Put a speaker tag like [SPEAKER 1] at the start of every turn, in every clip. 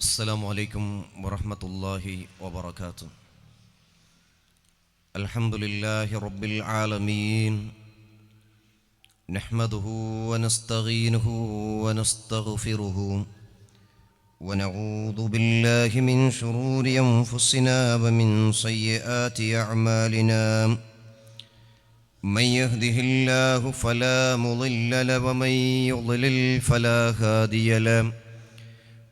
[SPEAKER 1] السلام عليكم ورحمة الله وبركاته. الحمد لله رب العالمين. نحمده ونستغينه ونستغفره ونعوذ بالله من شرور أنفسنا ومن سيئات أعمالنا. من يهده الله فلا مضل له ومن يضلل فلا هادي له.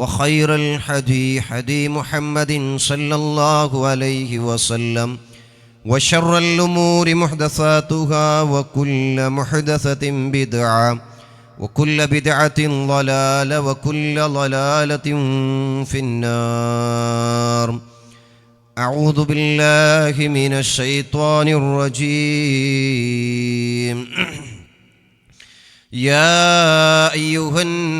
[SPEAKER 1] وخير الحدي حدي محمد صلى الله عليه وسلم وشر الأمور محدثاتها وكل محدثة بدعة وكل بدعة ضلالة وكل ضلالة في النار. أعوذ بالله من الشيطان الرجيم. يا أيها الناس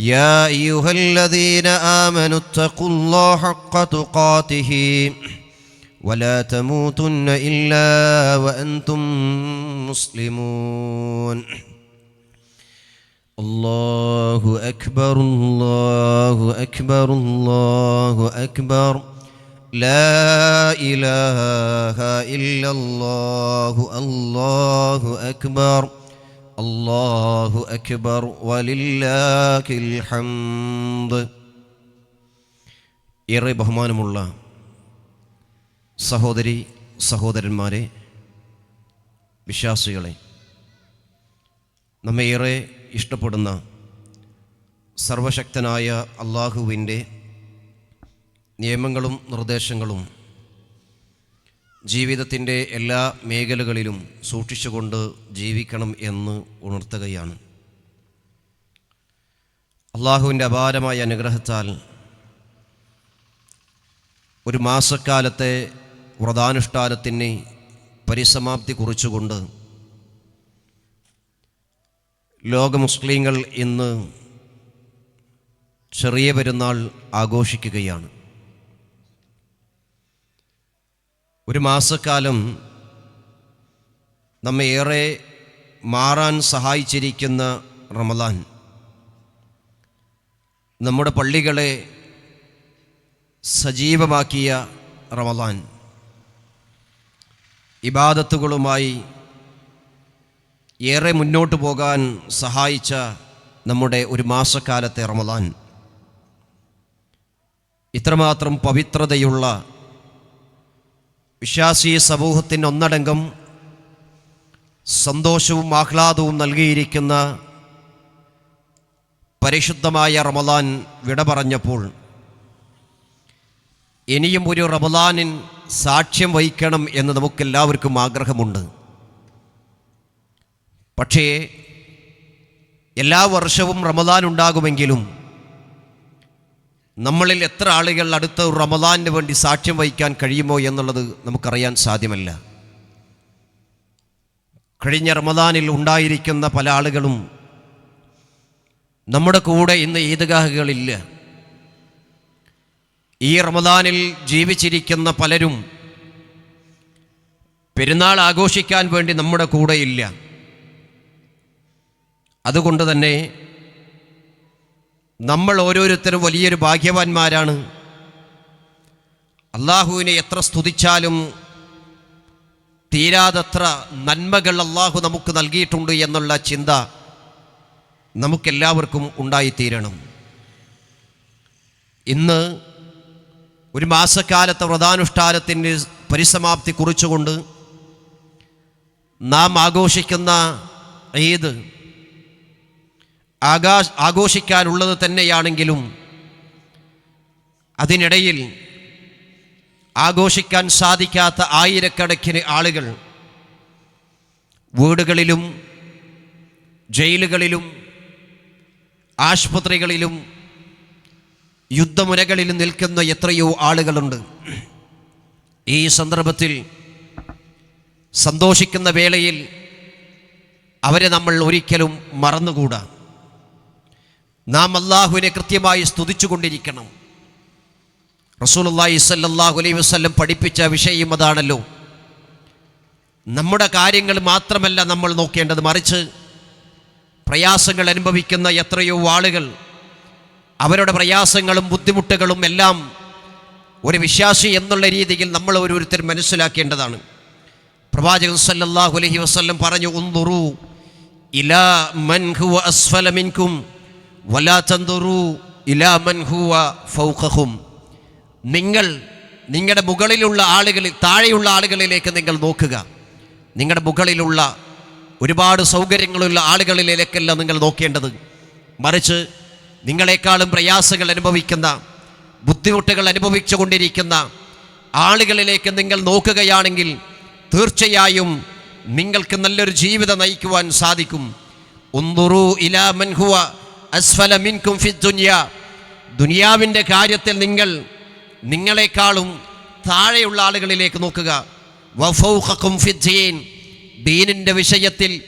[SPEAKER 1] يا أيها الذين آمنوا اتقوا الله حق تقاته ولا تموتن إلا وأنتم مسلمون. الله أكبر الله أكبر الله أكبر. لا إله إلا الله الله أكبر. الله أكبر ولله الحمد ഏറെ ബഹുമാനമുള്ള സഹോദരി സഹോദരന്മാരെ വിശ്വാസികളെ നമ്മെ ഏറെ ഇഷ്ടപ്പെടുന്ന സർവശക്തനായ അള്ളാഹുവിൻ്റെ നിയമങ്ങളും നിർദ്ദേശങ്ങളും ജീവിതത്തിന്റെ എല്ലാ മേഖലകളിലും സൂക്ഷിച്ചുകൊണ്ട് ജീവിക്കണം എന്ന് ഉണർത്തുകയാണ്. അള്ളാഹുവിന്റെ അപാരമായ അനുഗ്രഹത്താൽ ഒരു മാസക്കാലത്തെ വ്രതാനുഷ്ഠാനത്തിന് പരിസമാപ്തി കുറിച്ചുകൊണ്ട് ലോക മുസ്ലിങ്ങൾ ഇന്ന് ചെറിയ പെരുന്നാൾ ആഘോഷിക്കുകയാണ്. ഒരു മാസക്കാലം നമ്മെ ഏറെ മാറാൻ സഹായിച്ചിരിക്കുന്ന റമദാൻ. നമ്മുടെ പള്ളികളെ സജീവമാക്കിയ റമദാൻ. ഇബാദത്തുകളുമായി ഏറെ മുന്നോട്ട് പോകാൻ സഹായിച്ച നമ്മുടെ ഒരു മാസക്കാലത്തെ റമദാൻ. ഇത്രമാത്രം പവിത്രതയുള്ള വിശ്വാസി സമൂഹത്തിന് ഒന്നടങ്കം സന്തോഷവും ആഹ്ലാദവും നൽകിയിരിക്കുന്ന പരിശുദ്ധമായ റമദാൻ വിട പറഞ്ഞപ്പോൾ ഇനിയും ഒരു റമദാനിൻ സാക്ഷ്യം വഹിക്കണം എന്ന് നമുക്കെല്ലാവർക്കും ആഗ്രഹമുണ്ട്. പക്ഷേ എല്ലാ വർഷവും റമദാൻ ഉണ്ടാകുമെങ്കിലും നമ്മളിൽ എത്ര ആളുകൾ അടുത്ത റമദാനിന് വേണ്ടി സാക്ഷ്യം വഹിക്കാൻ കഴിയുമോ എന്നുള്ളത് നമുക്കറിയാൻ സാധ്യമല്ല. കഴിഞ്ഞ റമദാനിൽ ഉണ്ടായിരിക്കുന്ന പല ആളുകളും നമ്മുടെ കൂടെ ഇന്ന് ഈദ്ഗാഹുകളില്ല. ഈ റമദാനിൽ ജീവിച്ചിരിക്കുന്ന പലരും പെരുന്നാൾ ആഘോഷിക്കാൻ വേണ്ടി നമ്മുടെ കൂടെയില്ല. അതുകൊണ്ട് തന്നെ നമ്മൾ ഓരോരുത്തരും വലിയൊരു ഭാഗ്യവാന്മാരാണ്. അള്ളാഹുവിനെ എത്ര സ്തുതിച്ചാലും തീരാതത്ര നന്മകൾ അള്ളാഹു നമുക്ക് നൽകിയിട്ടുണ്ട് എന്നുള്ള ചിന്ത നമുക്കെല്ലാവർക്കും ഉണ്ടായിത്തീരണം. ഇന്ന് ഒരു മാസക്കാലത്തെ വ്രതാനുഷ്ഠാനത്തിന്റെ പരിസമാപ്തി കുറിച്ചുകൊണ്ട് നാം ആഘോഷിക്കുന്ന ഈദ് ആകാശ ആഘോഷിക്കാനുള്ളത് തന്നെയാണെങ്കിലും അതിനിടയിൽ ആഘോഷിക്കാൻ സാധിക്കാത്ത ആയിരക്കണക്കിന് ആളുകൾ വീടുകളിലും ജയിലുകളിലും ആശുപത്രികളിലും യുദ്ധമുരകളിൽ നിൽക്കുന്ന എത്രയോ ആളുകളുണ്ട്. ഈ സന്ദർഭത്തിൽ സന്തോഷിക്കുന്ന വേളയിൽ അവരെ നമ്മൾ ഒരിക്കലും മറന്നുകൂടാ. നാം അള്ളാഹുവിനെ കൃത്യമായി സ്തുതിച്ചുകൊണ്ടിരിക്കണം. റസൂലുള്ളാഹി സല്ലാഹു അലൈഹി വസ്ല്ലം പഠിപ്പിച്ച വിഷയം അതാണല്ലോ. നമ്മുടെ കാര്യങ്ങൾ മാത്രമല്ല നമ്മൾ നോക്കേണ്ടത്. മറിച്ച് പ്രയാസങ്ങൾ അനുഭവിക്കുന്ന എത്രയോ ആളുകൾ അവരുടെ പ്രയാസങ്ങളും ബുദ്ധിമുട്ടുകളും എല്ലാം ഒരു വിശ്വാസി എന്നുള്ള രീതിയിൽ നമ്മൾ ഓരോരുത്തർ മനസ്സിലാക്കേണ്ടതാണ്. പ്രവാചകൻ സല്ലല്ലാഹു അലൈഹി വസല്ലം പറഞ്ഞു ഒന്നുറു ഇലാ മൻ ഹുവ അസ്ഫല മിൻകും ഫൗഖഹും. നിങ്ങൾ നിങ്ങളുടെ മുകളിലുള്ള ആളുകളിൽ താഴെയുള്ള ആളുകളിലേക്ക് നിങ്ങൾ നോക്കുക. നിങ്ങളുടെ മുകളിലുള്ള ഒരുപാട് സൗകര്യങ്ങളുള്ള ആളുകളിലേക്കല്ല നിങ്ങൾ നോക്കേണ്ടത്. മറിച്ച് നിങ്ങളെക്കാളും പ്രയാസങ്ങൾ അനുഭവിക്കുന്ന ബുദ്ധിമുട്ടുകൾ അനുഭവിച്ചു കൊണ്ടിരിക്കുന്ന ആളുകളിലേക്ക് നിങ്ങൾ നോക്കുകയാണെങ്കിൽ തീർച്ചയായും നിങ്ങൾക്ക് നല്ലൊരു ജീവിതം നയിക്കുവാൻ സാധിക്കും. ഒന്നുറു ഇലാ മൻ ഹുവ അസ്ഫല മിൻകും ഫി ദുനിയ. ദുനിയാവിന്റെ കാര്യത്തിൽ നിങ്ങൾ നിങ്ങളെക്കാളും താഴെയുള്ള ആളുകളിലേക്ക് നോക്കുക. വഫൗഖക്കും ഫിദ്ദീൻ ദീനിന്റെ വിഷയത്തിൽ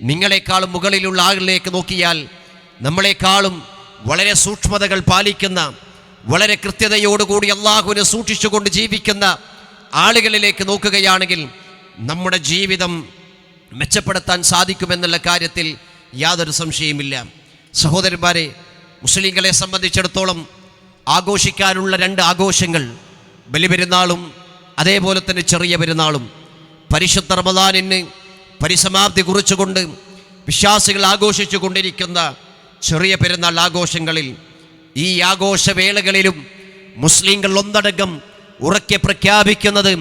[SPEAKER 1] നിങ്ങളെക്കാളും മുകളിലുള്ള ആളുകളിലേക്ക് നോക്കിയാൽ നമ്മളെക്കാളും വളരെ സൂക്ഷ്മതകൾ പാലിക്കുന്ന വളരെ കൃത്യതയോടുകൂടി അള്ളാഹുവിനെ സൂക്ഷിച്ചുകൊണ്ട് ജീവിക്കുന്ന ആളുകളിലേക്ക് നോക്കുകയാണെങ്കിൽ നമ്മുടെ ജീവിതം മെച്ചപ്പെടുത്താൻ സാധിക്കുമെന്നുള്ള കാര്യത്തിൽ യാതൊരു സംശയമില്ല സഹോദരന്മാരെ മുസ്ലിങ്ങളെ സംബന്ധിച്ചിടത്തോളം ആഘോഷിക്കാനുള്ള രണ്ട് ആഘോഷങ്ങൾ ബലിപെരുന്നാളും അതേപോലെ തന്നെ ചെറിയ പെരുന്നാളും. പരിശുദ്ധ റമദാനിന് പരിസമാപ്തി കുറിച്ചുകൊണ്ട് വിശ്വാസികൾ ആഘോഷിച്ചു കൊണ്ടിരിക്കുന്ന ചെറിയ പെരുന്നാൾ ആഘോഷങ്ങളിൽ ഈ ആഘോഷവേളകളിലും മുസ്ലിങ്ങൾ ഒന്നടങ്കം ഉറക്കെ പ്രഖ്യാപിക്കുന്നത്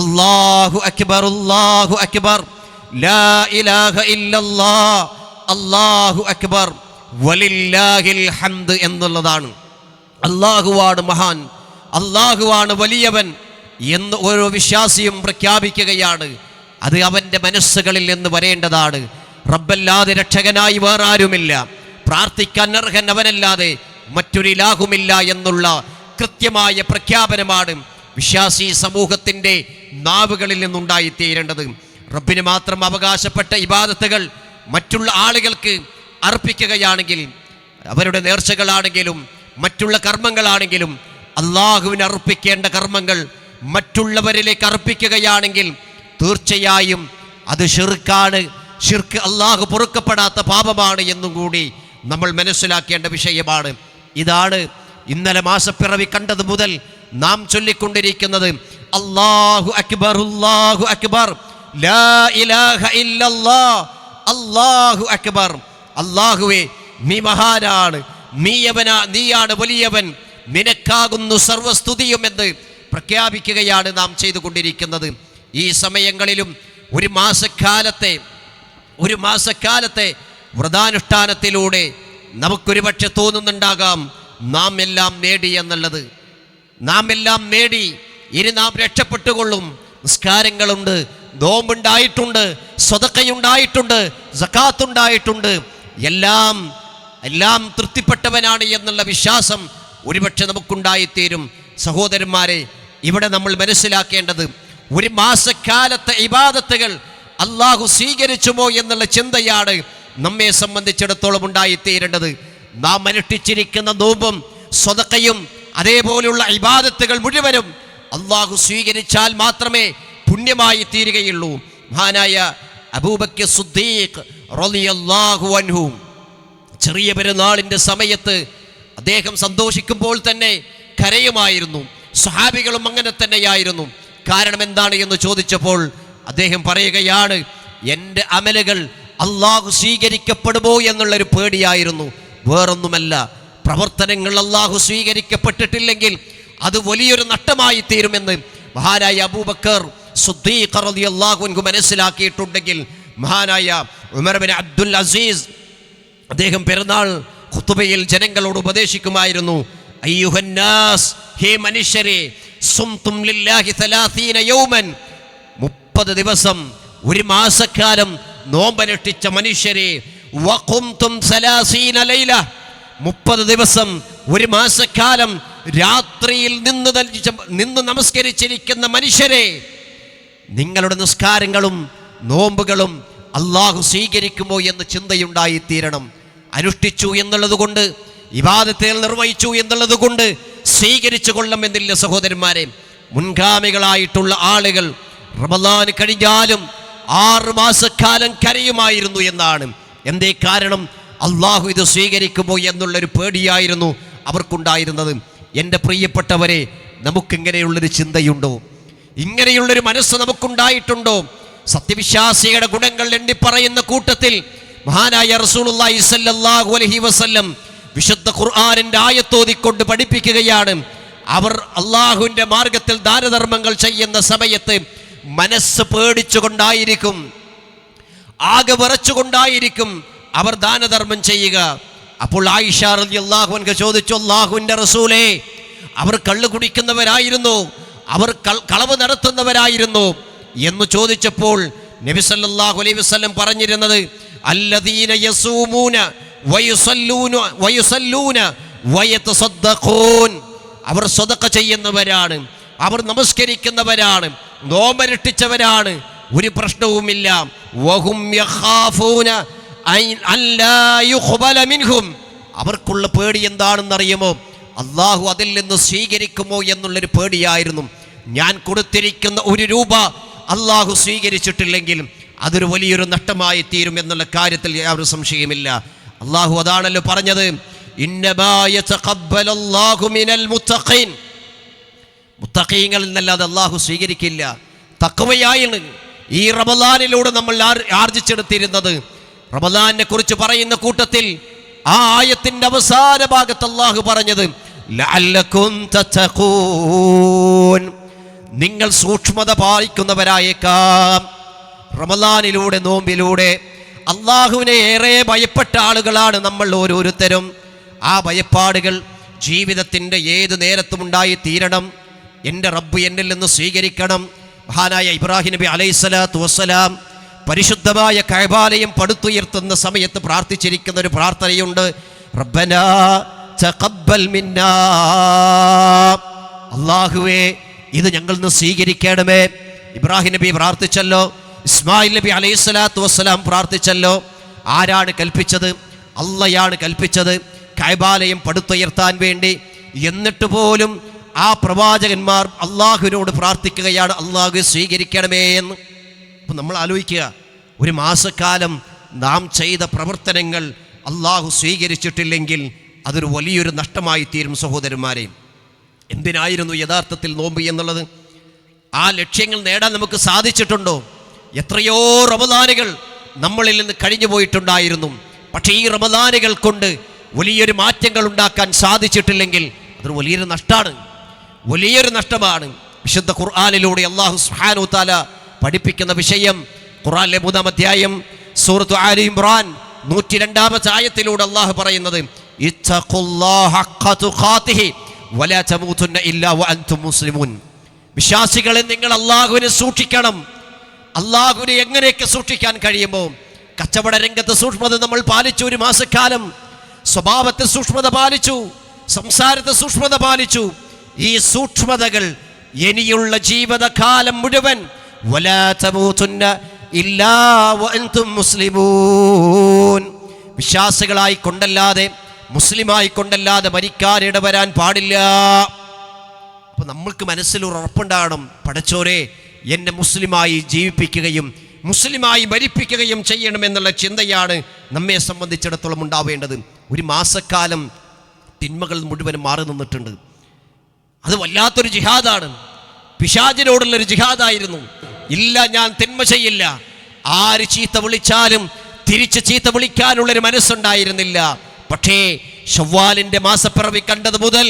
[SPEAKER 1] അല്ലാഹു അക്ബർ അല്ലാഹു അക്ബർ ലാ ഇലാഹ ഇല്ലല്ലാ അല്ലാഹു അക്ബർ. വലില്ലാഹിൽ ഹംദ് എന്നുള്ളതാണ്. അള്ളാഹുവാണ് മഹാൻ അള്ളാഹുവാണ് വലിയവൻ എന്ന് ഓരോ വിശ്വാസിയും പ്രഖ്യാപിക്കുകയാണ്. അത് അവന്റെ മനസ്സുകളിൽ നിന്ന് വരേണ്ടതാണ്. റബ്ബല്ലാതെ രക്ഷകനായി വേറാരുമില്ല. പ്രാർത്ഥിക്കാൻ അർഹൻ അവനല്ലാതെ മറ്റൊരു ഇലാഹുമില്ല എന്നുള്ള കൃത്യമായ പ്രഖ്യാപനമാണ് വിശ്വാസി സമൂഹത്തിന്റെ നാവുകളിൽ നിന്നുണ്ടായിത്തീരേണ്ടത്. റബ്ബിന് മാത്രം അവകാശപ്പെട്ട ഇബാദത്തുകൾ മറ്റുള്ള ആളുകൾക്ക് അർപ്പിക്കുകയാണെങ്കിൽ അവരുടെ നേർച്ചകളാണെങ്കിലും മറ്റുള്ള കർമ്മങ്ങളാണെങ്കിലും അള്ളാഹുവിന് അർപ്പിക്കേണ്ട കർമ്മങ്ങൾ മറ്റുള്ളവരിലേക്ക് അർപ്പിക്കുകയാണെങ്കിൽ തീർച്ചയായും അത് ഷിർക്കാണ് ഷിർക്ക് അള്ളാഹു പൊറുക്കപ്പെടാത്ത പാപമാണ് എന്നും കൂടി നമ്മൾ മനസ്സിലാക്കേണ്ട വിഷയമാണ്. ഇതാണ് ഇന്നലെ മാസപ്പിറവി കണ്ടത് മുതൽ നാം ചൊല്ലിക്കൊണ്ടിരിക്കുന്നത്. അള്ളാഹു അക്ബർ അള്ളാഹു അക്ബർ ലാ ഇലാഹ ഇല്ലല്ലാ അള്ളാഹു അക്ബർ. അള്ളാഹുവേ നീ മഹാനാണ്. നീയവനാ നീയാണ് വലിയവൻ. നിനക്കാകുന്നു സർവസ്തുതിയും എന്ന് പ്രഖ്യാപിക്കുകയാണ് നാം ചെയ്തുകൊണ്ടിരിക്കുന്നത്. ഈ സമയങ്ങളിലും ഒരു മാസക്കാലത്തെ ഒരു മാസക്കാലത്തെ വ്രതാനുഷ്ഠാനത്തിലൂടെ നമുക്കൊരു പക്ഷെ തോന്നുന്നുണ്ടാകാം നാം എല്ലാം നേടി എന്നുള്ളത്. നാം എല്ലാം നേടി ഇനി നാം രക്ഷപ്പെട്ടുകൊള്ളും. നിസ്കാരങ്ങളുണ്ട് നോമ്പുണ്ടായിട്ടുണ്ട് സ്വതക്കയുണ്ടായിട്ടുണ്ട് സക്കാത്തുണ്ടായിട്ടുണ്ട് എല്ലാം എല്ലാം തൃപ്തിപ്പെട്ടവനാണ് എന്നുള്ള വിശ്വാസം ഒരുപക്ഷെ നമുക്കുണ്ടായിത്തീരും. സഹോദരന്മാരെ ഇവിടെ നമ്മൾ മനസ്സിലാക്കേണ്ടത് ഒരു മാസക്കാലത്തെ ഇബാദത്തുകൾ അള്ളാഹു സ്വീകരിച്ചുമോ എന്നുള്ള ചിന്തയാണ് നമ്മെ സംബന്ധിച്ചിടത്തോളം ഉണ്ടായിത്തീരേണ്ടത്. നാം അനുഷ്ഠിച്ചിരിക്കുന്ന നോമ്പും സ്വതക്കയും അതേപോലെയുള്ള ഇബാദത്തുകൾ മുഴുവനും അള്ളാഹു സ്വീകരിച്ചാൽ മാത്രമേ പുണ്യമായി തീരുകയുള്ളൂ മഹാനായ അബൂബക്കർ സുദ്ദീഖ് ചെറിയ പെരുന്നാളിന്റെ സമയത്ത് അദ്ദേഹം സന്തോഷിക്കുമ്പോൾ തന്നെ കരയുമായിരുന്നു. സ്വഹാബികളും അങ്ങനെ തന്നെയായിരുന്നു. കാരണം എന്താണ് എന്ന് ചോദിച്ചപ്പോൾ അദ്ദേഹം പറയുകയാണ് എന്റെ അമലുകൾ അള്ളാഹു സ്വീകരിക്കപ്പെടുമോ എന്നുള്ളൊരു പേടിയായിരുന്നു. വേറൊന്നുമല്ല പ്രവർത്തനങ്ങൾ അള്ളാഹു സ്വീകരിക്കപ്പെട്ടിട്ടില്ലെങ്കിൽ അത് വലിയൊരു നഷ്ടമായി തീരുമെന്ന് മഹാനായ അബൂബക്കർ സുദ്ദീഖ് അൻഹു മനസ്സിലാക്കിയിട്ടുണ്ടെങ്കിൽ മഹാനായ ഉമർ ബിൻ അബ്ദുൽ അസീസ് അദ്ദേഹം പെരുന്നാൾ ഖുത്തുബയിൽ ജനങ്ങളോട് ഉപദേശിക്കുമായിരുന്നു. അയ്യുഹന്നാസ് ഹേ മനുഷ്യരെ സുംതും ലില്ലാഹി തലാസീന യൗമൻ. മുപ്പത് ദിവസം ഒരു മാസക്കാലം നോമ്പനുഷ്ഠിച്ച മനുഷ്യരെ വഖുംതും സലാസീന ലൈല. മുപ്പത് ദിവസം ഒരു മാസക്കാലം രാത്രിയിൽ നിന്ന് നിന്ന് നമസ്കരിച്ചിരിക്കുന്ന മനുഷ്യരെ നിങ്ങളുടെ നിസ്കാരങ്ങളും നോമ്പുകളും അള്ളാഹു സ്വീകരിക്കുമോ എന്ന് ചിന്തയുണ്ടായിത്തീരണം. അനുഷ്ഠിച്ചു എന്നുള്ളത് കൊണ്ട് വിവാദത്തിൽ നിർവഹിച്ചു എന്നുള്ളത് കൊണ്ട് സ്വീകരിച്ചു കൊള്ളമെന്നില്ല സഹോദരന്മാരെ. മുൻഗാമികളായിട്ടുള്ള ആളുകൾ റമദാൻ കഴിഞ്ഞാലും ആറു മാസക്കാലം കരയുമായിരുന്നു എന്നാണ്. എന്തേ കാരണം? അള്ളാഹു ഇത് സ്വീകരിക്കുമോ എന്നുള്ളൊരു പേടിയായിരുന്നു അവർക്കുണ്ടായിരുന്നത്. എന്റെ പ്രിയപ്പെട്ടവരെ നമുക്കിങ്ങനെയുള്ളൊരു ചിന്തയുണ്ടോ? ഇങ്ങനെയുള്ളൊരു മനസ്സ് നമുക്കുണ്ടായിട്ടുണ്ടോ? സത്യവിശ്വാസിയുടെ ഗുണങ്ങൾ എണ്ണിപ്പറയുന്ന കൂട്ടത്തിൽ മഹാനായ റസൂലുള്ളാഹി സ്വല്ലല്ലാഹു അലൈഹി വസല്ലം വിശുദ്ധ ഖുർആനിന്റെ ആയത്തോതിക്കൊണ്ട് പഠിപ്പിക്കുകയാണ്. അവർ അള്ളാഹുവിന്റെ മാർഗത്തിൽ ദാനധർമ്മങ്ങൾ ചെയ്യുന്ന സമയത്ത് മനസ്സ് പേടിച്ചുകൊണ്ടായിരിക്കും. ആകെ വിറച്ചുകൊണ്ടായിരിക്കും അവർ ദാനധർമ്മം ചെയ്യുക. അപ്പോൾ ആയിഷ റളിയല്ലാഹു അൻഹ ചോദിച്ചു അള്ളാഹുവിന്റെ റസൂലേ അവർ കള്ളു കുടിക്കുന്നവരായിരുന്നു. അവർ കളവ് നടത്തുന്നവരായിരുന്നു. എന്ന് ചോദിച്ചപ്പോൾ നബി സല്ലല്ലാഹു അലൈഹി വസല്ലം പറഞ്ഞിരുന്നത് അല്ലദീന യസൂമൂന വയുസല്ലൂന വയുസല്ലൂന അവർ സ്വതക്ക ചെയ്യുന്നവരാണ് അവർ നമസ്കരിക്കുന്നവരാണ് നോമ്പരട്ടിച്ചവരാണ് ഒരു പ്രശ്നവുമില്ല. വഹും യഖാഫൂന മിൻഹും. അവർക്കുള്ള പേടി എന്താണെന്നറിയുമോ? അള്ളാഹു അതിൽ നിന്ന് സ്വീകരിക്കുമോ എന്നുള്ളൊരു പേടിയായിരുന്നു. ഞാൻ കൊടുത്തിരിക്കുന്ന ഒരു രൂപ അള്ളാഹു സ്വീകരിച്ചിട്ടില്ലെങ്കിലും അതൊരു വലിയൊരു നഷ്ടമായി തീരും എന്നുള്ള കാര്യത്തിൽ യാതൊരു സംശയമില്ല അള്ളാഹു അതാണല്ലോ പറഞ്ഞത് മുത്തഖീങ്ങളിൽ നിന്നല്ലാതെ അള്ളാഹു സ്വീകരിക്കില്ല. തക്കവയായാണ് ഈ റമദാനിലൂടെ നമ്മൾ ആർ- ആർജിച്ചെടുത്തിരുന്നത് റമദാനെ കുറിച്ച് പറയുന്ന കൂട്ടത്തിൽ ആ ആയത്തിന്റെ അവസാന ഭാഗത്ത് അള്ളാഹു പറഞ്ഞത് ലഅല്ലക്കും തത്തഖൂൻ. നിങ്ങൾ സൂക്ഷ്മത പാലിക്കുന്നവരായേക്കാം. റമദാനിലൂടെ നോമ്പിലൂടെ അള്ളാഹുവിനെ ഏറെ ഭയപ്പെട്ട ആളുകളാണ് നമ്മൾ ഓരോരുത്തരും. ആ ഭയപ്പാടുകൾ ജീവിതത്തിന്റെ ഏത് നേരത്തും ഉണ്ടായി തീരണം. എന്റെ റബ്ബ് എന്നിൽ നിന്ന് സ്വീകരിക്കണം. മഹാനായ ഇബ്രാഹിം നബി അലൈഹിസ്സലാത്തു വസ്സലാം പരിശുദ്ധമായ കൈബാലയം പടുത്തുയർത്തുന്ന സമയത്ത് പ്രാർത്ഥിച്ചിരിക്കുന്ന ഒരു പ്രാർത്ഥനയുണ്ട്. റബ്ബനാ തഖബ്ബൽ മിന്നാ. അള്ളാഹുവേ ഇത് ഞങ്ങളിൽ നിന്ന് സ്വീകരിക്കണമേ. ഇബ്രാഹിം നബി പ്രാർത്ഥിച്ചല്ലോ. ഇസ്മായിൽ നബി അലൈഹി സ്വലാത്തു വസ്സലാം പ്രാർത്ഥിച്ചല്ലോ. ആരാണ് കൽപ്പിച്ചത്? അള്ളയാണ് കൽപ്പിച്ചത്. കൈബാലയം പടുത്തുയർത്താൻ വേണ്ടി എന്നിട്ട് പോലും ആ പ്രവാചകന്മാർ അള്ളാഹുവിനോട് പ്രാർത്ഥിക്കുകയാണ് അള്ളാഹു സ്വീകരിക്കണമേ എന്ന്. അപ്പം നമ്മൾ ആലോചിക്കുക ഒരു മാസക്കാലം നാം ചെയ്ത പ്രവർത്തനങ്ങൾ അള്ളാഹു സ്വീകരിച്ചിട്ടില്ലെങ്കിൽ അതൊരു വലിയൊരു നഷ്ടമായി തീരും സഹോദരന്മാരെ. എന്തിനായിരുന്നു യഥാർത്ഥത്തിൽ നോമ്പ് എന്നുള്ളത്? ആ ലക്ഷ്യങ്ങൾ നേടാൻ നമുക്ക് സാധിച്ചിട്ടുണ്ടോ? എത്രയോ റമദാനുകൾ നമ്മളിൽ നിന്ന് കഴിഞ്ഞു പോയിട്ടുണ്ടായിരുന്നു. പക്ഷേ ഈ റമദാനുകൾ കൊണ്ട് വലിയൊരു മാറ്റങ്ങൾ ഉണ്ടാക്കാൻ സാധിച്ചിട്ടില്ലെങ്കിൽ അതൊരു വലിയൊരു നഷ്ടമാണ്. വലിയൊരു നഷ്ടമാണ്. വിശുദ്ധ ഖുർആാനിലൂടെ അള്ളാഹു സുഹാനു താല പഠിപ്പിക്കുന്ന വിഷയം ഖുർആാനിലെ മൂന്നാം അധ്യായം സൂറത്ത് ആലി ഇമ്രാൻ നൂറ്റി രണ്ടാമത്തെ ആയത്തിലൂടെ അള്ളാഹു പറയുന്നത് അൻതും വിശ്വാസികളെ നിങ്ങൾ അള്ളാഹുവിനെ സൂക്ഷിക്കണം. അള്ളാഹുവിനെ എങ്ങനെയൊക്കെ സൂക്ഷിക്കാൻ കഴിയുമോ? കച്ചവട രംഗത്ത് സൂക്ഷ്മത നമ്മൾ പാലിച്ചു ഒരു മാസക്കാലം. സ്വഭാവത്തിൽ സൂക്ഷ്മത പാലിച്ചു. സംസാരത്തെ സൂക്ഷ്മത പാലിച്ചു. ഈ സൂക്ഷ്മതകൾ ഇനിയുള്ള ജീവിതകാലം മുഴുവൻ മുസ്ലിമൂൻ. വിശ്വാസികളായി കൊണ്ടല്ലാതെ മുസ്ലിമായി കൊണ്ടല്ലാതെ മരിക്കാനിട വരാൻ പാടില്ല. അപ്പൊ നമ്മൾക്ക് മനസ്സിൽ ഒരു ഉറപ്പുണ്ടാകണം. പടച്ചോരെ എന്നെ മുസ്ലിമായി ജീവിപ്പിക്കുകയും മുസ്ലിമായി മരിപ്പിക്കുകയും ചെയ്യണമെന്നുള്ള ചിന്തയാണ് നമ്മെ സംബന്ധിച്ചിടത്തോളം ഉണ്ടാവേണ്ടത്. ഒരു മാസക്കാലം തിന്മകൾ മുഴുവനും മാറി നിന്നിട്ടുണ്ട്. അത് വല്ലാത്തൊരു ജിഹാദാണ്. പിശാചിനോടുള്ളൊരു ജിഹാദായിരുന്നു. ഇല്ല ഞാൻ തിന്മ ചെയ്യില്ല. ആര് ചീത്ത വിളിച്ചാലും തിരിച്ച് ചീത്ത വിളിക്കാനുള്ളൊരു മനസ്സുണ്ടായിരുന്നില്ല. പക്ഷേ ഷവ്വാലിന്റെ മാസപ്പിറവി കണ്ടത് മുതൽ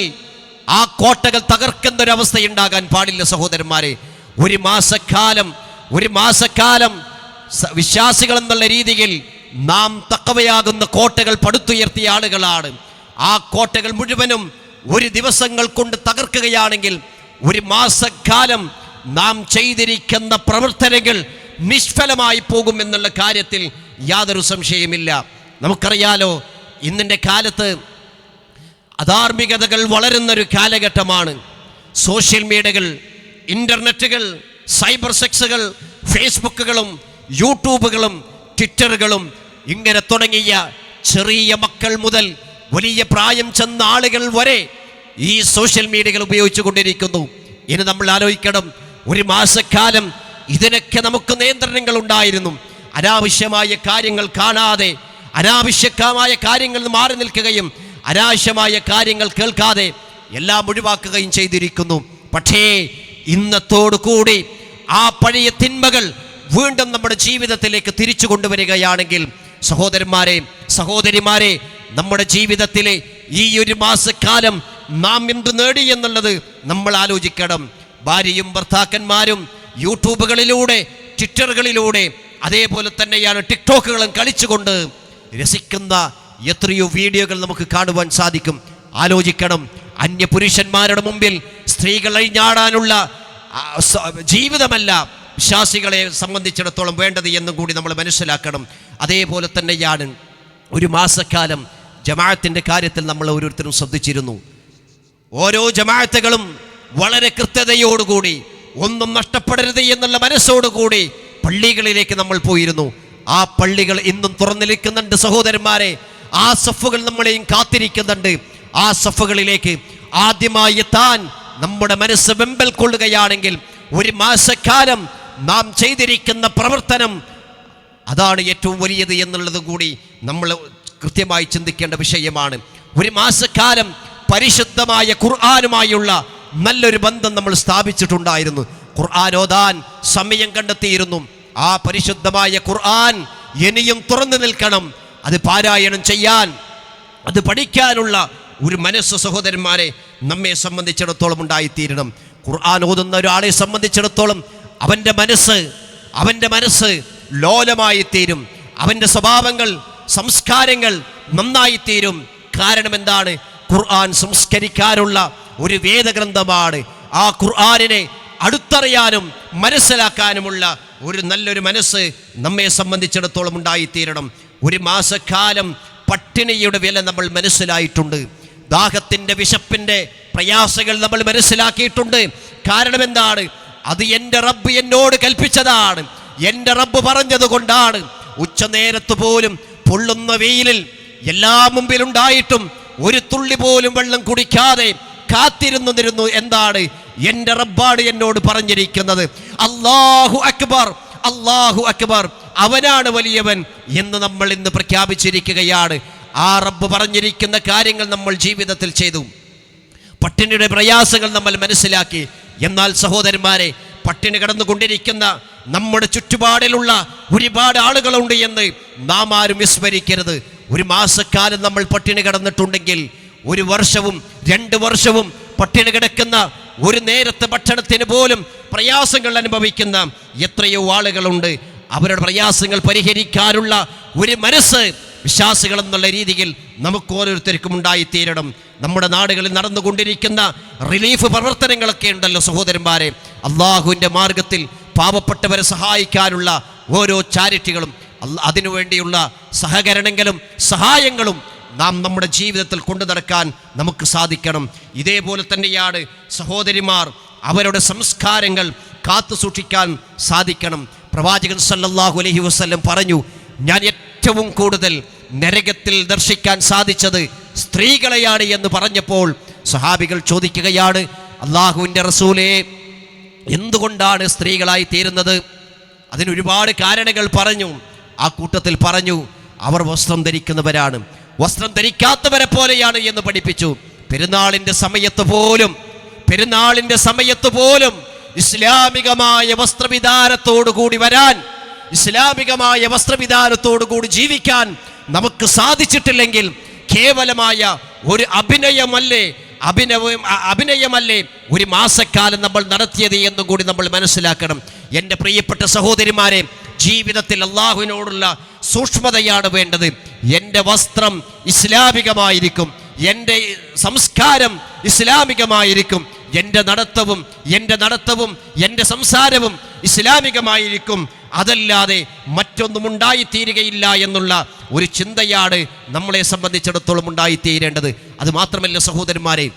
[SPEAKER 1] ആ കോട്ടകൾ തകർക്കുന്ന ഒരു അവസ്ഥയുണ്ടാകാൻ പാടില്ല സഹോദരന്മാരെ. ഒരു മാസക്കാലം ഒരു മാസക്കാലം വിശ്വാസികൾ എന്നുള്ള രീതിയിൽ നാം തക്കവയാകുന്ന കോട്ടകൾ പടുത്തുയർത്തിയ ആളുകളാണ്. ആ കോട്ടകൾ മുഴുവനും ഒരു ദിവസങ്ങൾ കൊണ്ട് തകർക്കുകയാണെങ്കിൽ ഒരു മാസക്കാലം നാം ചെയ്തിരിക്കുന്ന പ്രവർത്തനങ്ങൾ നിഷ്ഫലമായി പോകും എന്നുള്ള കാര്യത്തിൽ യാതൊരു സംശയമില്ല നമുക്കറിയാലോ ഇന്നിന്റെ കാലത്ത് അധാർമികതകൾ വളരുന്നൊരു കാലഘട്ടമാണ്. സോഷ്യൽ മീഡിയകൾ ഇന്റർനെറ്റുകൾ സൈബർ സെക്സുകൾ ഫേസ്ബുക്കുകളും യൂട്യൂബുകളും ട്വിറ്ററുകളും ഇങ്ങനെ തുടങ്ങിയ ചെറിയ മക്കൾ മുതൽ വലിയ പ്രായം ചെന്ന ആളുകൾ വരെ ഈ സോഷ്യൽ മീഡിയകൾ ഉപയോഗിച്ചു കൊണ്ടിരിക്കുന്നു. ഇനി നമ്മൾ ആലോചിക്കണം ഒരു മാസക്കാലം ഇതിനൊക്കെ നമുക്ക് നിയന്ത്രണങ്ങൾ ഉണ്ടായിരുന്നു. അനാവശ്യമായ കാര്യങ്ങൾ കാണാതെ അനാവശ്യമായ കാര്യങ്ങൾ മാറി നിൽക്കുകയും അനാവശ്യമായ കാര്യങ്ങൾ കേൾക്കാതെ എല്ലാം ഒഴിവാക്കുകയും ചെയ്തിരിക്കുന്നു. പക്ഷേ ഇന്നത്തോടു കൂടി ആ പഴയ തിന്മകൾ വീണ്ടും നമ്മുടെ ജീവിതത്തിലേക്ക് തിരിച്ചു കൊണ്ടുവരികയാണെങ്കിൽ സഹോദരന്മാരെ സഹോദരിമാരെ നമ്മുടെ ജീവിതത്തിലെ ഈ ഒരു മാസക്കാലം നാം എന്ത് നേടി എന്നുള്ളത് നമ്മൾ ആലോചിക്കണം. ഭാര്യയും ഭർത്താക്കന്മാരും യൂട്യൂബുകളിലൂടെ ട്വിറ്ററുകളിലൂടെ അതേപോലെ തന്നെയാണ് ടിക്ടോക്കുകളും കളിച്ചുകൊണ്ട് രസിക്കുന്ന എത്രയോ വീഡിയോകൾ നമുക്ക് കാണുവാൻ സാധിക്കും. ആലോചിക്കണം അന്യ പുരുഷന്മാരുടെ മുമ്പിൽ സ്ത്രീകൾ അഴിഞ്ഞാടാനുള്ള ജീവിതമല്ല വിശ്വാസികളെ സംബന്ധിച്ചിടത്തോളം വേണ്ടത് എന്നും കൂടി നമ്മൾ മനസ്സിലാക്കണം. അതേപോലെ തന്നെയാണ് ഒരു മാസക്കാലം ജമാഅത്തിന്റെ കാര്യത്തിൽ നമ്മൾ ഓരോരുത്തരും ശ്രദ്ധിച്ചിരുന്നു. ഓരോ ജമാഅത്തുകളും വളരെ കൃത്യതയോടുകൂടി ഒന്നും നഷ്ടപ്പെടരുത് എന്നുള്ള മനസ്സോടുകൂടി പള്ളികളിലേക്ക് നമ്മൾ പോയിരുന്നു. ആ പള്ളികൾ ഇന്നും തുറന്നിരിക്കുന്നുണ്ട് സഹോദരന്മാരെ. ആ സഫുകൾ നമ്മളെയും കാത്തിരിക്കുന്നുണ്ട്. ആ സഫുകളിലേക്ക് ആദ്യമായി എത്താൻ നമ്മുടെ മനസ്സ് വെമ്പൽ കൊള്ളുകയാണെങ്കിൽ ഒരു മാസക്കാലം നാം ചെയ്തിരിക്കുന്ന പ്രവർത്തനം അതാണ് ഏറ്റവും വലിയത് എന്നുള്ളത് കൂടി നമ്മൾ കൃത്യമായി ചിന്തിക്കേണ്ട വിഷയമാണ്. ഒരു മാസക്കാലം പരിശുദ്ധമായ ഖുർആാനുമായുള്ള നല്ലൊരു ബന്ധം നമ്മൾ സ്ഥാപിച്ചിട്ടുണ്ടായിരുന്നു. ഖുർആാനോദാൻ സമയം കണ്ടെത്തിയിരുന്നു. ആ പരിശുദ്ധമായ ഖുർആൻ ഇനിയും തുറന്നു നിൽക്കണം. അത് പാരായണം ചെയ്യാൻ അത് പഠിക്കാനുള്ള ഒരു മനസ്സ് സഹോദരന്മാരെ നമ്മെ സംബന്ധിച്ചിടത്തോളം ഉണ്ടായിത്തീരണം. ഖുർആൻ ഓതുന്ന ഒരാളെ സംബന്ധിച്ചിടത്തോളം അവന്റെ മനസ്സ് അവന്റെ മനസ്സ് ലോലമായി തീരും അവന്റെ സ്വഭാവങ്ങൾ സംസ്കാരങ്ങൾ നന്നായി തീരും കാരണം എന്താണ്? ഖുർആൻ സംസ്കരിക്കാനുള്ള ഒരു വേദഗ്രന്ഥമാണ്. ആ ഖുർആാനിനെ അടുത്തറിയാനും മനസ്സിലാക്കാനുമുള്ള ഒരു നല്ലൊരു മനസ്സ് നമ്മെ സംബന്ധിച്ചിടത്തോളം ഉണ്ടായിത്തീരണം. ഒരു മാസക്കാലം പട്ടിണിയുടെ വില നമ്മൾ മനസ്സിലായിട്ടുണ്ട്. ദാഹത്തിന്റെ വിശപ്പിന്റെ പ്രയാസങ്ങൾ നമ്മൾ മനസ്സിലാക്കിയിട്ടുണ്ട്. കാരണം എന്താണ്? അത് എന്റെ റബ്ബ് എന്നോട് കൽപ്പിച്ചതാണ്. എന്റെ റബ്ബ് പറഞ്ഞത് കൊണ്ടാണ്. ഉച്ചനേരത്ത് പോലും പൊള്ളുന്ന വെയിലിൽ എല്ലാ മുമ്പിലുണ്ടായിട്ടും ഒരു തുള്ളി പോലും വെള്ളം കുടിക്കാതെ കാത്തിരുന്നു നിരുന്നു എന്താണ്? എന്റെ റബ്ബാണ് എന്നോട് പറഞ്ഞിരിക്കുന്നത്. അള്ളാഹു അക്ബർ അള്ളാഹു അക്ബർ അവനാണ് വലിയവൻ എന്ന് നമ്മൾ ഇന്ന് പ്രഖ്യാപിച്ചിരിക്കുകയാണ്. ആ റബ്ബ് പറഞ്ഞിരിക്കുന്ന കാര്യങ്ങൾ നമ്മൾ ജീവിതത്തിൽ ചെയ്തു. പട്ടിണിയുടെ പ്രയാസങ്ങൾ നമ്മൾ മനസ്സിലാക്കി. എന്നാൽ സഹോദരന്മാരെ പട്ടിണി കടന്നുകൊണ്ടിരിക്കുന്ന നമ്മുടെ ചുറ്റുപാടിലുള്ള ഒരുപാട് ആളുകളുണ്ട് എന്ന് നാം ആരും വിസ്മരിക്കരുത്. ഒരു മാസക്കാലം നമ്മൾ പട്ടിണി കിടന്നിട്ടുണ്ടെങ്കിൽ ഒരു വർഷവും രണ്ട് വർഷവും പട്ടിണി കിടക്കുന്ന ഒരു നേരത്തെ ഭക്ഷണത്തിന് പോലും പ്രയാസങ്ങൾ അനുഭവിക്കുന്ന എത്രയോ ആളുകളുണ്ട്. അവരുടെ പ്രയാസങ്ങൾ പരിഹരിക്കാനുള്ള ഒരു മനസ്സ് വിശ്വാസികൾ എന്നുള്ള രീതിയിൽ നമുക്ക് ഓരോരുത്തർക്കും ഉണ്ടായിത്തീരണം. നമ്മുടെ നാടുകളിൽ നടന്നുകൊണ്ടിരിക്കുന്ന റിലീഫ് പ്രവർത്തനങ്ങളൊക്കെ ഉണ്ടല്ലോ സഹോദരന്മാരെ. അള്ളാഹുവിന്റെ മാർഗത്തിൽ പാവപ്പെട്ടവരെ സഹായിക്കാനുള്ള ഓരോ ചാരിറ്റികളും അതിനുവേണ്ടിയുള്ള സഹകരണങ്ങളും സഹായങ്ങളും നാം നമ്മുടെ ജീവിതത്തിൽ കൊണ്ടു നടക്കാൻ നമുക്ക് സാധിക്കണം. ഇതേപോലെ തന്നെയാണ് സഹോദരിമാർ അവരുടെ സംസ്കാരങ്ങൾ കാത്തു സൂക്ഷിക്കാൻ സാധിക്കണം. പ്രവാചകൻ സല്ലല്ലാഹു അലൈഹി വസ്ല്ലം പറഞ്ഞു ഞാൻ ഏറ്റവും കൂടുതൽ നരകത്തിൽ ദർശിക്കാൻ സാധിച്ചത് സ്ത്രീകളെയാണ് എന്ന് പറഞ്ഞപ്പോൾ സഹാബികൾ ചോദിക്കുകയാണ് അള്ളാഹുവിന്റെ റസൂലെ എന്തുകൊണ്ടാണ് സ്ത്രീകളായി തീരുന്നത്? അതിനൊരുപാട് കാരണങ്ങൾ പറഞ്ഞു. ആ കൂട്ടത്തിൽ പറഞ്ഞു അവർ വസ്ത്രം ധരിക്കുന്നവരാണ്. വസ്ത്രം ധരിക്കാത്തവരെ പോലെയാണ് എന്ന് പഠിപ്പിച്ചു. പെരുന്നാളിന്റെ സമയത്ത് പോലും പെരുന്നാളിന്റെ സമയത്ത് പോലും ഇസ്ലാമികമായ വസ്ത്രവിധാനത്തോടു കൂടി വരാൻ ഇസ്ലാമികമായ വസ്ത്രവിധാനത്തോടു കൂടി ജീവിക്കാൻ നമുക്ക് സാധിച്ചിട്ടില്ലെങ്കിൽ കേവലമായ ഒരു അഭിനയമല്ലേ അഭിനയം അഭിനയമല്ലേ ഒരു മാസക്കാലം നമ്മൾ നടത്തിയത് എന്നും കൂടി നമ്മൾ മനസ്സിലാക്കണം. എന്റെ പ്രിയപ്പെട്ട സഹോദരിമാരെ ജീവിതത്തിൽ അള്ളാഹുവിനോടുള്ള സൂക്ഷ്മതയാണ് വേണ്ടത്. എന്റെ വസ്ത്രം ഇസ്ലാമികമായിരിക്കും. എന്റെ സംസ്കാരം ഇസ്ലാമികമായിരിക്കും. എന്റെ നടത്തവും എന്റെ നടത്തവും എന്റെ സംസാരവും ഇസ്ലാമികമായിരിക്കും. അതല്ലാതെ മറ്റൊന്നും ഉണ്ടായിത്തീരുകയില്ല എന്നുള്ള ഒരു ചിന്തയാണ് നമ്മളെ സംബന്ധിച്ചിടത്തോളം ഉണ്ടായിത്തീരേണ്ടത്. അത് മാത്രമല്ല സഹോദരന്മാരെ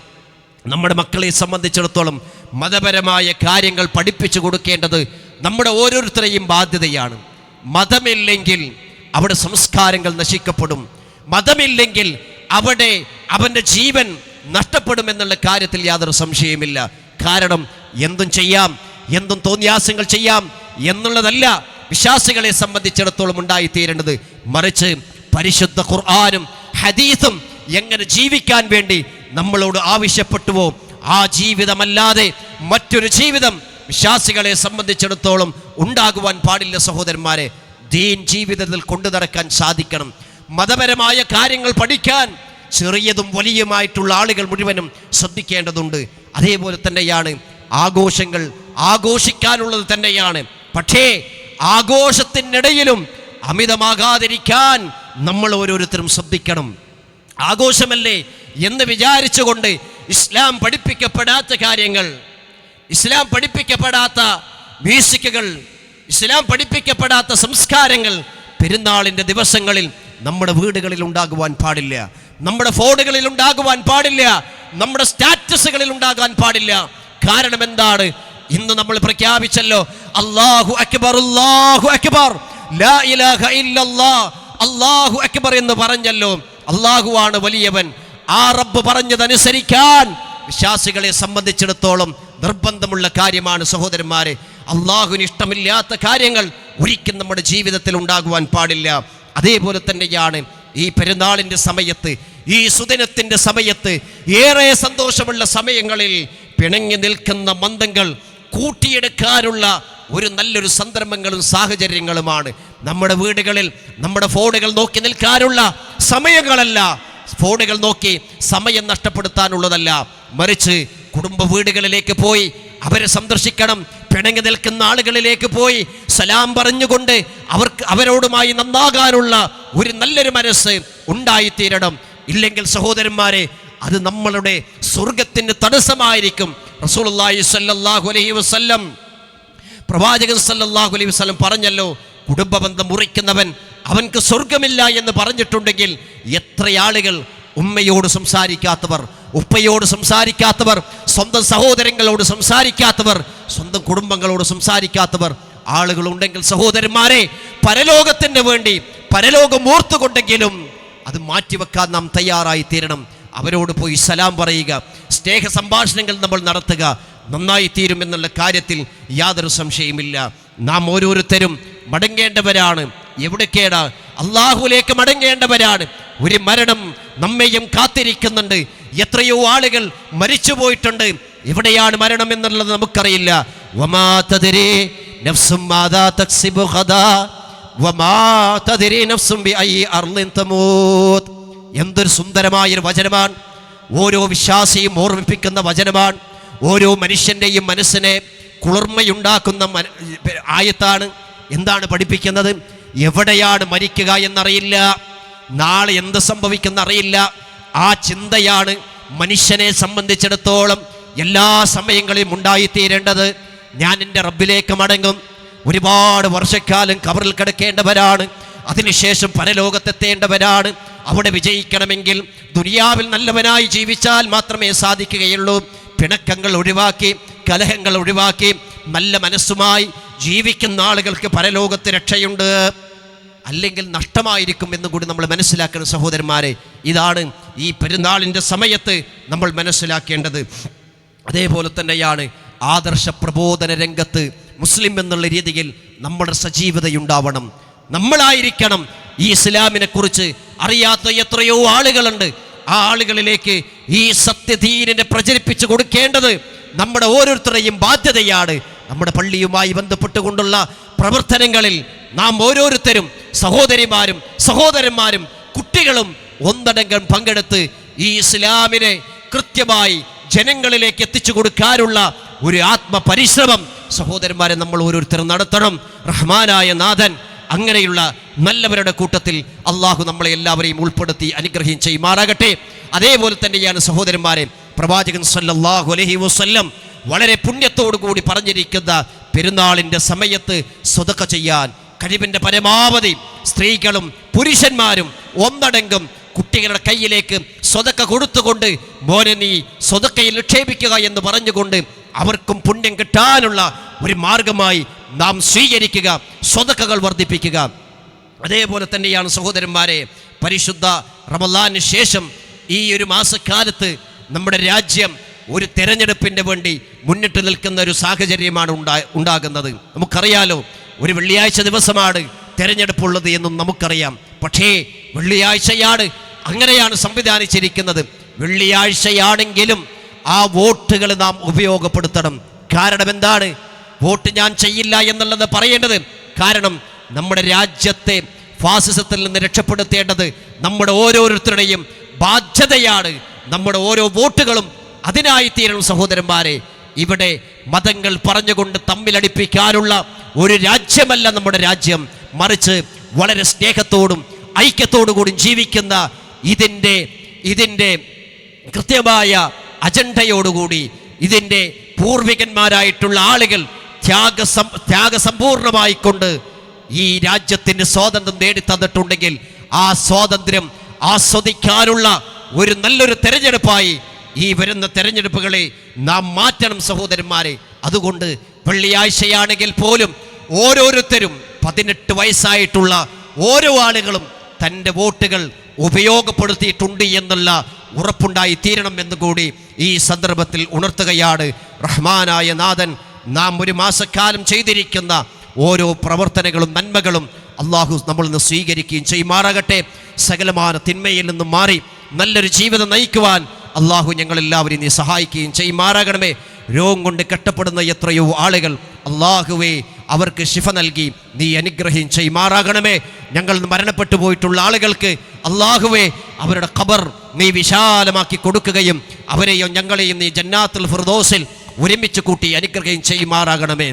[SPEAKER 1] നമ്മുടെ മക്കളെ സംബന്ധിച്ചിടത്തോളം മതപരമായ കാര്യങ്ങൾ പഠിപ്പിച്ചു കൊടുക്കേണ്ടത് നമ്മുടെ ഓരോരുത്തരെയും ബാധ്യതയാണ്. മതമില്ലെങ്കിൽ അവിടെ സംസ്കാരങ്ങൾ നശിക്കപ്പെടും. മതമില്ലെങ്കിൽ അവിടെ അവന്റെ ജീവൻ നഷ്ടപ്പെടുമെന്നുള്ള കാര്യത്തിൽ യാതൊരു സംശയമില്ല കാരണം എന്തും ചെയ്യാം എന്തും തോന്നിയാസങ്ങൾ ചെയ്യാം എന്നുള്ളതല്ല വിശ്വാസികളെ സംബന്ധിച്ചിടത്തോളം ഉണ്ടായിത്തീരേണ്ടത്. മറിച്ച് പരിശുദ്ധ ഖുർആാനും ഹദീസും എങ്ങനെ ജീവിക്കാൻ വേണ്ടി നമ്മളോട് ആവശ്യപ്പെട്ടുവോ ആ ജീവിതമല്ലാതെ മറ്റൊരു ജീവിതം വിശ്വാസികളെ സംബന്ധിച്ചിടത്തോളം ഉണ്ടാകുവാൻ പാടില്ല സഹോദരന്മാരെ. ദീൻ ജീവിതത്തിൽ കൊണ്ടു നടക്കാൻ സാധിക്കണം. മതപരമായ കാര്യങ്ങൾ പഠിക്കാൻ ചെറിയതും വലിയമായിട്ടുള്ള ആളുകൾ മുഴുവനും ശ്രദ്ധിക്കേണ്ടതുണ്ട്. അതേപോലെ തന്നെയാണ് ആഘോഷങ്ങൾ ആഘോഷിക്കാനുള്ളത് തന്നെയാണ്. പക്ഷേ ആഘോഷത്തിനിടയിലും അമിതമാകാതിരിക്കാൻ നമ്മൾ ഓരോരുത്തരും ശ്രദ്ധിക്കണം. ആഘോഷമല്ലേ എന്ന് വിചാരിച്ചുകൊണ്ട് ഇസ്ലാം പഠിപ്പിക്കപ്പെടാത്ത കാര്യങ്ങൾ ഇസ്ലാം പഠിപ്പിക്കപ്പെടാത്ത മ്യൂസിക്കുകൾ ഇസ്ലാം പഠിപ്പിക്കപ്പെടാത്ത സംസ്കാരങ്ങൾ പെരുന്നാളിന്റെ ദിവസങ്ങളിൽ നമ്മുടെ വീടുകളിൽ ഉണ്ടാകുവാൻ പാടില്ല നമ്മുടെ ഫോണുകളിൽ ഉണ്ടാകുവാൻ പാടില്ല നമ്മുടെ സ്റ്റാറ്റസുകളിൽ ഉണ്ടാകാൻ പാടില്ല. കാരണം എന്താണ്? ഇന്ന് നമ്മൾ പ്രഖ്യാപിച്ചല്ലോ അല്ലാഹു അക്ബർ അല്ലാഹു അക്ബർ ലാ ഇലാഹ ഇല്ലല്ലാഹ് അല്ലാഹു അക്ബർ എന്ന് പറഞ്ഞല്ലോ. അള്ളാഹുവാണ് വലിയവൻ. ആ റബ്ബ് പറഞ്ഞതനുസരിക്കാൻ വിശ്വാസികളെ സംബന്ധിച്ചിടത്തോളം നിർബന്ധമുള്ള കാര്യമാണ് സഹോദരന്മാരെ. അള്ളാഹുവിന് ഇഷ്ടമില്ലാത്ത കാര്യങ്ങൾ ഒരിക്കലും നമ്മുടെ ജീവിതത്തിൽ ഉണ്ടാകുവാൻ പാടില്ല. അതേപോലെ തന്നെയാണ് ഈ പെരുന്നാളിന്റെ സമയത്ത് ഈ സുദിനത്തിന്റെ സമയത്ത് ഏറെ സന്തോഷമുള്ള സമയങ്ങളിൽ പിണങ്ങി നിൽക്കുന്ന മന്ദങ്ങൾ കൂട്ടിയെടുക്കാനുള്ള ഒരു നല്ലൊരു സന്ദർഭങ്ങളും സാഹചര്യങ്ങളുമാണ്. നമ്മുടെ വീടുകളിൽ നമ്മുടെ ഫോണുകൾ നോക്കി നിൽക്കാനുള്ള സമയങ്ങളല്ല. ഫോണുകൾ നോക്കി സമയം നഷ്ടപ്പെടുത്താനുള്ളതല്ല. മറിച്ച് കുടുംബ വീടുകളിലേക്ക് പോയി അവരെ സന്ദർശിക്കണം. പിണങ്ങി നിൽക്കുന്ന ആളുകളിലേക്ക് പോയി സലാം പറഞ്ഞുകൊണ്ട് അവർക്ക് അവരോടുമായി നന്നാകാനുള്ള ഒരു നല്ലൊരു മനസ്സ് ഉണ്ടായിത്തീരണം. ഇല്ലെങ്കിൽ സഹോദരന്മാരെ അത് നമ്മളുടെ സ്വർഗത്തിന് തടസ്സമായിരിക്കും. റസൂലുള്ളാഹി സ്വല്ലല്ലാഹു അലൈഹി വസല്ലം പ്രവാചകൻ സല്ലാഹു അലൈഹി വസ്ലം പറഞ്ഞല്ലോ കുടുംബബന്ധം മുറിക്കുന്നവൻ അവൻക്ക് സ്വർഗമില്ല എന്ന് പറഞ്ഞിട്ടുണ്ടെങ്കിൽ എത്ര ആളുകൾ ഉമ്മയോട് സംസാരിക്കാത്തവർ ഉപ്പയോട് സംസാരിക്കാത്തവർ സ്വന്തം സഹോദരങ്ങളോട് സംസാരിക്കാത്തവർ സ്വന്തം കുടുംബങ്ങളോട് സംസാരിക്കാത്തവർ ആളുകളുണ്ടെങ്കിൽ സഹോദരന്മാരെ പരലോകത്തിന് വേണ്ടി പരലോകം ഓർത്തുകൊണ്ടെങ്കിലും അത് മാറ്റിവെക്കാൻ നാം തയ്യാറായി തീരണം. അവരോട് പോയി സലാം പറയുക സ്നേഹ സംഭാഷണങ്ങൾ നമ്മൾ നടത്തുക നന്നായി തീരും എന്നുള്ള കാര്യത്തിൽ യാതൊരു സംശയമില്ല നാം ഓരോരുത്തരും മടങ്ങേണ്ടവരാണ്. എവിടേക്കേടാ? അള്ളാഹുലേക്ക് മടങ്ങേണ്ടവരാണ്. ഒരു മരണം നമ്മെയും കാത്തിരിക്കുന്നുണ്ട്. എത്രയോ ആളുകൾ മരിച്ചു പോയിട്ടുണ്ട്. എവിടെയാണ് മരണം എന്നുള്ളത് നമുക്കറിയില്ല. വമാ സുന്ദരമായ ഒരു എന്തൊരു വചനമാണ്. ഓരോ വിശ്വാസിയും ഓർമ്മിപ്പിക്കുന്ന വചനമാണ്. ഓരോ മനുഷ്യന്റെയും മനസ്സിനെ കുളിർമയുണ്ടാക്കുന്ന ആയത്താണ് എന്താണ് പഠിപ്പിക്കുന്നത്? എവിടെയാണ് മരിക്കുക എന്നറിയില്ല. നാളെ എന്ത് സംഭവിക്കുന്ന അറിയില്ല ആ ചിന്തയാണ് മനുഷ്യനെ സംബന്ധിച്ചിടത്തോളം എല്ലാ സമയങ്ങളിലും ഉണ്ടായിത്തീരേണ്ടത്. ഞാൻ എന്റെ റബ്ബിലേക്ക് മടങ്ങും. ഒരുപാട് വർഷക്കാലം കവറിൽ കിടക്കേണ്ടവരാണ്. അതിനുശേഷം പരലോകത്തെത്തേണ്ടവരാണ്. അവിടെ വിജയിക്കണമെങ്കിൽ ദുനിയാവിൽ നല്ലവനായി ജീവിച്ചാൽ മാത്രമേ സാധിക്കുകയുള്ളൂ. പിണക്കങ്ങൾ ഒഴിവാക്കി കലഹങ്ങൾ ഒഴിവാക്കി നല്ല മനസ്സുമായി ജീവിക്കുന്ന ആളുകൾക്ക് പരലോകത്ത് രക്ഷയുണ്ട്. അല്ലെങ്കിൽ നഷ്ടമായിരിക്കും എന്ന് കൂടി നമ്മൾ മനസ്സിലാക്കണം സഹോദരന്മാരെ ഇതാണ് ഈ പെരുന്നാളിന്റെ സമയത്ത് നമ്മൾ മനസ്സിലാക്കേണ്ടത്. അതേപോലെ തന്നെയാണ് ആദർശ പ്രബോധന രംഗത്ത് മുസ്ലിം എന്നുള്ള രീതിയിൽ നമ്മുടെ സജീവതയുണ്ടാവണം. നമ്മളായിരിക്കണം ഈ ഇസ്ലാമിനെക്കുറിച്ച് അറിയാത്ത എത്രയോ ആളുകളുണ്ട്. ആളുകളിലേക്ക് ഈ സത്യധീരനെ പ്രചരിപ്പിച്ചു കൊടുക്കേണ്ടത് നമ്മുടെ ഓരോരുത്തരുടെയും ബാധ്യതയാണ്. നമ്മുടെ പള്ളിയുമായി ബന്ധപ്പെട്ടുകൊണ്ടുള്ള പ്രവർത്തനങ്ങളിൽ നാം ഓരോരുത്തരും സഹോദരിമാരും സഹോദരന്മാരും കുട്ടികളും ഒന്നടങ്കം പങ്കെടുത്ത് ഈ ഇസ്ലാമിനെ കൃത്യമായി ജനങ്ങളിലേക്ക് എത്തിച്ചു കൊടുക്കാനുള്ള ഒരു ആത്മപരിശ്രമം സഹോദരന്മാരെ നമ്മൾ ഓരോരുത്തരും നടത്തണം. റഹ്മാനായ നാഥൻ അങ്ങനെയുള്ള നല്ലവരുടെ കൂട്ടത്തിൽ അള്ളാഹു നമ്മളെ എല്ലാവരെയും ഉൾപ്പെടുത്തി അനുഗ്രഹം ചെയ്യുമാറാകട്ടെ. അതേപോലെ തന്നെയാണ് സഹോദരന്മാരെ പ്രവാചകൻ സല്ലല്ലാഹു അലഹി വസ്ല്ലം വളരെ പുണ്യത്തോടു കൂടി പറഞ്ഞിരിക്കുന്ന പെരുന്നാളിന്റെ സമയത്ത് സ്വതക്ക ചെയ്യാൻ കഴിവിന്റെ പരമാവധി സ്ത്രീകളും പുരുഷന്മാരും ഒന്നടങ്കം കുട്ടികളുടെ കയ്യിലേക്ക് സ്വതക്ക കൊടുത്തുകൊണ്ട് മോനെ നീ സ്വതക്കയിൽ നിക്ഷേപിക്കുക എന്ന് പറഞ്ഞുകൊണ്ട് അവർക്കും പുണ്യം കിട്ടാനുള്ള ഒരു മാർഗമായി നാം സ്വീകരിക്കുക സ്വതക്കകൾ വർദ്ധിപ്പിക്കുക. അതേപോലെ തന്നെയാണ് സഹോദരന്മാരെ പരിശുദ്ധ റമലാന് ശേഷം ഈ ഒരു മാസക്കാലത്ത് നമ്മുടെ രാജ്യം ഒരു തെരഞ്ഞെടുപ്പിന്റെ വേണ്ടി മുന്നിട്ട് നിൽക്കുന്ന ഒരു സാഹചര്യമാണ് ഉണ്ടാ ഉണ്ടാകുന്നത്. നമുക്കറിയാലോ ഒരു വെള്ളിയാഴ്ച ദിവസമാണ് തെരഞ്ഞെടുപ്പുള്ളത് എന്നും നമുക്കറിയാം. പക്ഷേ വെള്ളിയാഴ്ചയാണ് അങ്ങനെയാണ് സംവിധാനിച്ചിരിക്കുന്നത്. വെള്ളിയാഴ്ചയാണെങ്കിലും ആ വോട്ടുകൾ നാം ഉപയോഗപ്പെടുത്തണം. കാരണം എന്താണ് വോട്ട് ഞാൻ ചെയ്യില്ല എന്നുള്ളത് പറയേണ്ടത്. കാരണം നമ്മുടെ രാജ്യത്തെ ഫാസിസത്തിൽ നിന്ന് രക്ഷപ്പെടുത്തേണ്ടത് നമ്മുടെ ഓരോരുത്തരുടെയും ബാധ്യതയാണ്. നമ്മുടെ ഓരോ വോട്ടുകളും അതിനായി തീരണം സഹോദരന്മാരെ. ഇവിടെ മതങ്ങൾ പറഞ്ഞുകൊണ്ട് തമ്മിലടിപ്പിക്കാനുള്ള ഒരു രാജ്യമല്ല നമ്മുടെ രാജ്യം. മറിച്ച് വളരെ സ്നേഹത്തോടും ഐക്യത്തോടു കൂടി ജീവിക്കുന്ന ഇതിന്റെ ഇതിന്റെ കൃത്യമായ അജണ്ടയോടുകൂടി ഇതിന്റെ പൂർവികന്മാരായിട്ടുള്ള ആളുകൾ ത്യാഗ ത്യാഗസമ്പൂർണമായിക്കൊണ്ട് ഈ രാജ്യത്തിന് സ്വാതന്ത്ര്യം നേടിത്തന്നിട്ടുണ്ടെങ്കിൽ ആ സ്വാതന്ത്ര്യം ആസ്വദിക്കാനുള്ള ഒരു നല്ലൊരു തെരഞ്ഞെടുപ്പായി ഈ വരുന്ന തെരഞ്ഞെടുപ്പുകളെ നാം മാറ്റണം സഹോദരന്മാരെ. അതുകൊണ്ട് വെള്ളിയാഴ്ചയാണെങ്കിൽ പോലും ഓരോരുത്തരും പതിനെട്ട് വയസ്സായിട്ടുള്ള ഓരോ ആളുകളും തന്റെ വോട്ടുകൾ ഉപയോഗപ്പെടുത്തിയിട്ടുണ്ട് എന്നുള്ള ഉറപ്പുണ്ടായി തീരണം എന്ന് കൂടി ഈ സന്ദർഭത്തിൽ ഉണർത്തുകയാണ് റഹ്മാനായ നാഥൻ. നാം ഒരു മാസക്കാലം ചെയ്തിരിക്കുന്ന ഓരോ പ്രവർത്തനങ്ങളും നന്മകളും അള്ളാഹു നമ്മൾ നിന്ന് സ്വീകരിക്കുകയും ചെയ്യുമാറാകട്ടെ. സകലമാന തിന്മയിൽ നിന്നും മാറി നല്ലൊരു ജീവിതം നയിക്കുവാൻ അള്ളാഹു ഞങ്ങളെല്ലാവരും നീ സഹായിക്കുകയും ചെയ്യുമാറാകണമേ. രോഗം കൊണ്ട് കെട്ടപ്പെടുന്ന എത്രയോ ആളുകൾ അള്ളാഹുവേ അവർക്ക് ശിഫ നൽകി നീ അനുഗ്രഹം ചെയ്യുമാറാകണമേ ഞങ്ങൾ മരണപ്പെട്ടു പോയിട്ടുള്ള ആളുകൾക്ക് അള്ളാഹുവേ അവരുടെ ഖബർ നീ വിശാലമാക്കി കൊടുക്കുകയും അവരെയും ഞങ്ങളെയും നീ ജന്നാത്തുൽ ഫിർദോസിൽ ഒരുമിച്ച് കൂട്ടി അനുഗ്രഹം ചെയ്യുമാറാകണമേ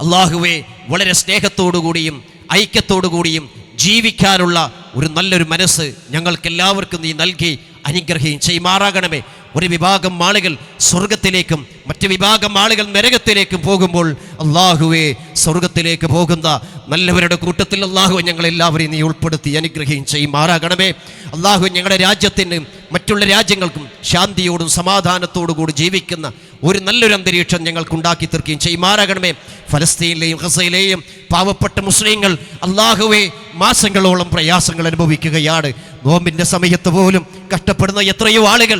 [SPEAKER 1] അള്ളാഹുവെ വളരെ സ്നേഹത്തോടുകൂടിയും ഐക്യത്തോടുകൂടിയും ജീവിക്കാനുള്ള ഒരു നല്ലൊരു മനസ്സ് ഞങ്ങൾക്കെല്ലാവർക്കും നീ നൽകി അനുഗ്രഹം ചെയ്യുമാറാകണമേ ഒരു വിഭാഗം ആളുകൾ സ്വർഗത്തിലേക്കും മറ്റു വിഭാഗം ആളുകൾ നരകത്തിലേക്കും പോകുമ്പോൾ അള്ളാഹുവെ സ്വർഗത്തിലേക്ക് പോകുന്ന നല്ലവരുടെ കൂട്ടത്തിൽ അള്ളാഹു ഞങ്ങളെല്ലാവരെയും നീ ഉൾപ്പെടുത്തി അനുഗ്രഹം ചെയ്യുമാറാകണമേ അള്ളാഹു ഞങ്ങളുടെ രാജ്യത്തിന് മറ്റുള്ള രാജ്യങ്ങൾക്കും ശാന്തിയോടും സമാധാനത്തോടും കൂടി ജീവിക്കുന്ന ഒരു നല്ലൊരു അന്തരീക്ഷം ഞങ്ങൾക്ക് ഉണ്ടാക്കി തീർക്കുകയും ചെയ്യുമാറാകണമേ ഫലസ്തീനിലെയും ഹസയിലെയും പാവപ്പെട്ട മുസ്ലിങ്ങൾ അള്ളാഹുവെ മാസങ്ങളോളം പ്രയാസങ്ങൾ അനുഭവിക്കുകയാണ്. നോമ്പിന്റെ സമയത്ത് പോലും കഷ്ടപ്പെടുന്ന എത്രയോ ആളുകൾ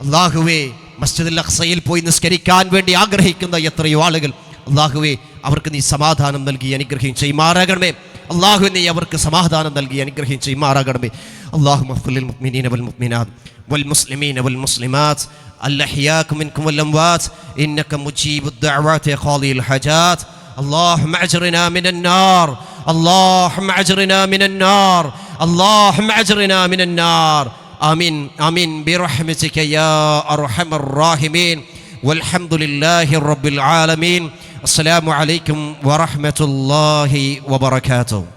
[SPEAKER 1] അള്ളാഹുവേ മസ്ജിദുൽ അഖ്സയിൽ പോയി നിസ്കരിക്കാൻ വേണ്ടി ആഗ്രഹിക്കുന്ന എത്രയോ ആളുകൾ അള്ളാഹുവേ അവർക്ക് നീ സമാധാനം നൽകി അനുഗ്രഹം ചെയ്യുമാറാകണമേ അള്ളാഹു നീ അവർക്ക് സമാധാനം നൽകി അനുഗ്രഹം ചെയ്യുമാറാകണമേ അള്ളാഹു മഫ്ലിൽ മുഅ്മിനീന വൽ മുഅ്മിനാത്ത് വൽ മുസ്ലിമീന വൽ മുസ്ലിമാത്ത് الأحياء منكم والأموات إنك مجيب الدعوات يا قاضي الحاجات اللهم أجرنا من النار اللهم أجرنا من النار اللهم أجرنا من النار آمين آمين. برحمتك يا أرحم الراحمين. والحمد لله رب العالمين. السلام عليكم ورحمة الله وبركاته.